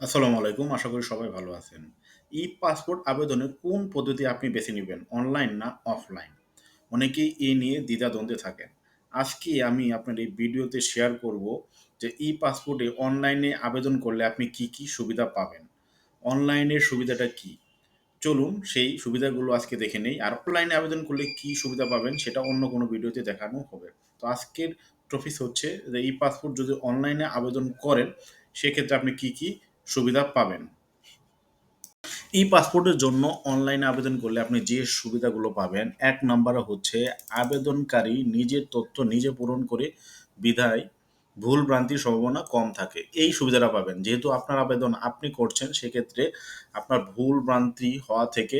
আসসালামু আলাইকুম। আশা করি সবাই ভালো আছেন। ই-পাসপোর্ট আবেদনে কোন পদ্ধতি আপনি বেছে নিবেন? অনলাইন না অফলাইন? অনেকেই এ নিয়ে দ্বিধাদ্বন্দ্বে থাকেন। আজকে আমি আপনার এই ভিডিওতে শেয়ার করব যে ই-পাসপোর্টে অনলাইনে আবেদন করলে আপনি কি, কি সুবিধা পাবেন? অনলাইনের সুবিধাটা কি? চলুন সেই সুবিধাগুলো আজকে দেখে নেই। আর অফলাইনে আবেদন করলে কি সুবিধা পাবেন সেটা অন্য কোনো ভিডিওতে দেখানো হবে। তো আজকের টপিক হচ্ছে যে ই-পাসপোর্ট যদি অনলাইনে আবেদন করেন সেক্ষেত্রে আপনি কি, কি সুবিধা পাবেন? ই-পাসপোর্টের জন্য অনলাইনে আবেদন করলে আপনি যে সুবিধাগুলো পাবেন, ১ নাম্বারে হচ্ছে আবেদনকারী নিজের তথ্য নিজে পূরণ করে বিধায় ভুল ভ্রান্তির সম্ভাবনা কম থাকে। এই সুবিধাটা পাবেন। যেহেতু আপনার আবেদন আপনি করছেন সেক্ষেত্রে আপনার ভুল ভ্রান্তি হওয়া থেকে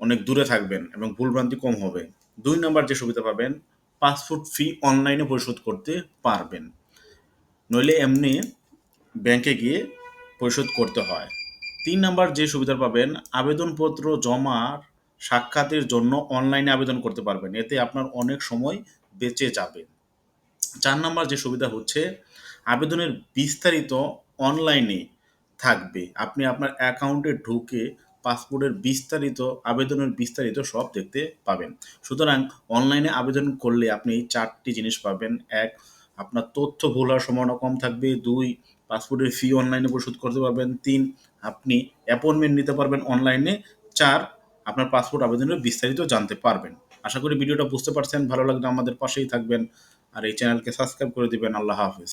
অনেক দূরে থাকবেন এবং ভুল ভ্রান্তি কম হবে। দুই নম্বর যে সুবিধা পাবেন, পাসপোর্ট ফি অনলাইনে পরিশোধ করতে পারবেন। নইলে এমনি ব্যাংকে গিয়ে পরিশোধ করতে হয়। তিন নাম্বার যে সুবিধা পাবেন, আবেদনপত্র জমার সাক্ষাতের জন্য অনলাইনে আবেদন করতে পারবেন। এতে আপনার অনেক সময় বেঁচে যাবে। চার নাম্বার যে সুবিধা হচ্ছে, আবেদনের বিস্তারিত অনলাইনে থাকবে। আপনি আপনার অ্যাকাউন্টে ঢুকে পাসপোর্টের বিস্তারিত আবেদনের বিস্তারিত সব দেখতে পাবেন। সুতরাং অনলাইনে আবেদন করলে আপনি চারটি জিনিস পাবেন। এক আপনার তথ্য ভুল হওয়ার সম্ভাবনা কম থাকবে। ২ পাসপোর্টের ফি অনলাইনে পরিশোধ করতে পারবেন। তিন, আপনি অ্যাপয়েন্টমেন্ট নিতে পারবেন অনলাইনে। চার, আপনার পাসপোর্ট আবেদনের বিস্তারিত জানতে পারবেন। আশা করি ভিডিওটা বুঝতে পারছেন। ভালো লাগলে আমাদের পাশেই থাকবেন। আর এই চ্যানেলকে সাবস্ক্রাইব করে দিবেন। আল্লাহ হাফেজ।